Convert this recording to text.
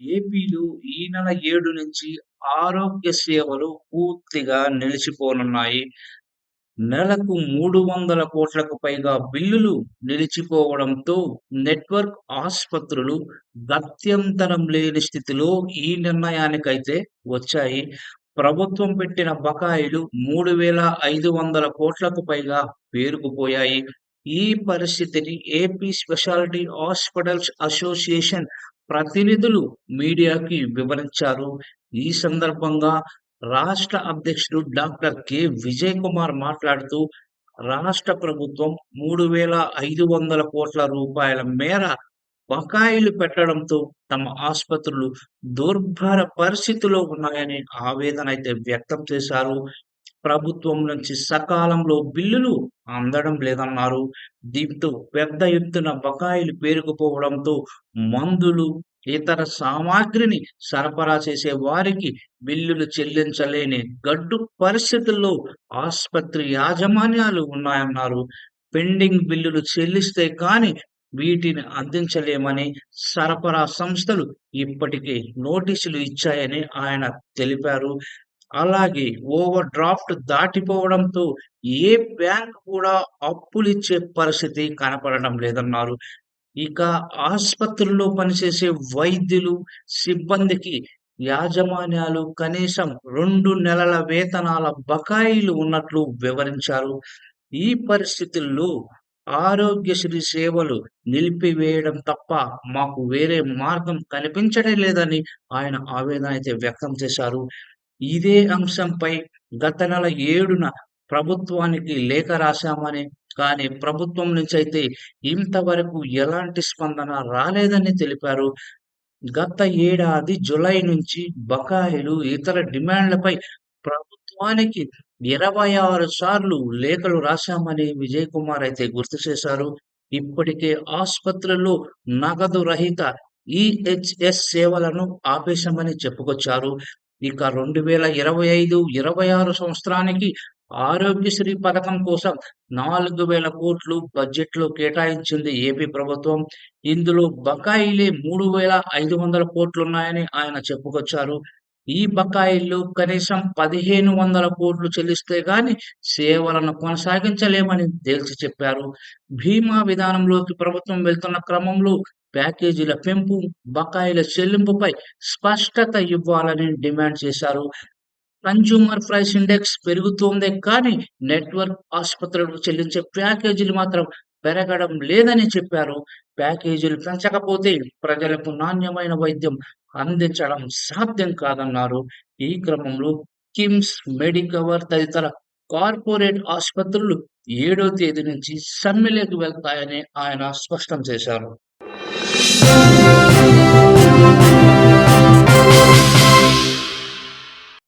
ఏపీలో ఈ నెల ఏడు నుంచి ఆరోగ్య సేవలు పూర్తిగా నిలిచిపోనున్నాయి. నెలకు మూడు వందల కోట్లకు పైగా బిల్లులు నిలిచిపోవడంతో నెట్వర్క్ ఆసుపత్రులు గత్యంతరం లేని స్థితిలో ఈ నిర్ణయానికైతే వచ్చాయి. ప్రభుత్వం పెట్టిన బకాయిలు మూడు వేల ఐదు వందల కోట్లకు పైగా పేరుకుపోయాయి. ఈ పరిస్థితిని ఏపీ స్పెషాలిటీ హాస్పిటల్స్ అసోసియేషన్ ప్రతినిధులు మీడియాకి వివరించారు. ఈ సందర్భంగా రాష్ట్ర అధ్యక్షుడు డాక్టర్ కె. విజయ్ కుమార్ మాట్లాడుతూ, రాష్ట్ర ప్రభుత్వం మూడు వేల ఐదు వందల కోట్ల రూపాయల మేర బకాయిలు పెట్టడంతో తమ ఆసుపత్రులు దుర్భర పరిస్థితిలో ఉన్నాయని ఆవేదన అయితే వ్యక్తం చేశారు. ప్రభుత్వం నుంచి సకాలంలో బిల్లులు అందడం లేదన్నారు. దీంతో పెద్ద ఎత్తున బకాయిలు పేరుకుపోవడంతో మందులు, ఇతర సామాగ్రిని సరఫరా చేసే వారికి బిల్లులు చెల్లించలేని గడ్డు పరిస్థితుల్లో ఆసుపత్రి యాజమాన్యాలు ఉన్నాయన్నారు. పెండింగ్ బిల్లులు చెల్లిస్తే కానీ వీటిని అందించలేమని సరఫరా సంస్థలు ఇప్పటికే నోటీసులు ఇచ్చాయని ఆయన తెలిపారు. అలాగే ఓవర్ డ్రాఫ్ట్ దాటిపోవడంతో ఏ బ్యాంక్ కూడా అప్పులిచ్చే పరిస్థితి కనపడడం లేదన్నారు. ఇక ఆసుపత్రుల్లో పనిచేసే వైద్యులు, సిబ్బందికి యాజమాన్యాలు కనీసం రెండు నెలల వేతనాల బకాయిలు ఉన్నట్లు వివరించారు. ఈ పరిస్థితుల్లో ఆరోగ్యశ్రీ సేవలు నిలిపివేయడం తప్ప మాకు వేరే మార్గం కనిపించడం లేదని ఆయన ఆవేదన అయితే వ్యక్తం చేశారు. ఇదే అంశంపై గత నెల ఏడున ప్రభుత్వానికి లేఖ రాశామని కానీ ప్రభుత్వం నుంచి అయితే ఇంతవరకు ఎలాంటి స్పందన రాలేదని తెలిపారు. గత ఏడాది జులై నుంచి బకాయిలు, ఇతర డిమాండ్లపై ప్రభుత్వానికి ఇరవై ఆరు సార్లు లేఖలు రాశామని విజయ్ కుమార్ అయితే గుర్తు చేశారు. ఇప్పటికే ఆసుపత్రుల్లో నగదు రహిత ఈహెచ్ఎస్ సేవలను ఆపేశామని చెప్పుకొచ్చారు. ఇక రెండు వేల ఇరవై ఐదు, ఇరవై ఆరు సంవత్సరానికి ఆరోగ్యశ్రీ పథకం కోసం నాలుగు వేల కోట్లు బడ్జెట్లో కేటాయించింది ఏపీ ప్రభుత్వం. ఇందులో బకాయిలే మూడు వేల ఐదు వందల కోట్లున్నాయని ఆయన చెప్పుకొచ్చారు. ఈ బకాయిలు కనీసం పదిహేను వందల కోట్లు చెల్లిస్తే గాని సేవలను కొనసాగించలేమని తేల్చి చెప్పారు. బీమా విధానంలోకి ప్రభుత్వం వెళ్తున్న క్రమంలో ప్యాకేజీల పెంపు, బకాయిల చెల్లింపుపై స్పష్టత ఇవ్వాలని డిమాండ్ చేశారు. కన్జ్యూమర్ ప్రైస్ ఇండెక్స్ పెరుగుతోందే కానీ నెట్వర్క్ ఆసుపత్రులకు చెల్లించే ప్యాకేజీలు మాత్రం పెరగడం లేదని చెప్పారు. ప్యాకేజీలు పెంచకపోతే ప్రజలకు నాణ్యమైన వైద్యం అందించడం సాధ్యం కాదన్నారు. ఈ క్రమంలో కిమ్స్, మెడికవర్ తదితర కార్పొరేట్ ఆసుపత్రులు ఏడో తేదీ నుంచి సమ్మెలోకి వెళ్తాయని ఆయన స్పష్టం చేశారు. Thank you.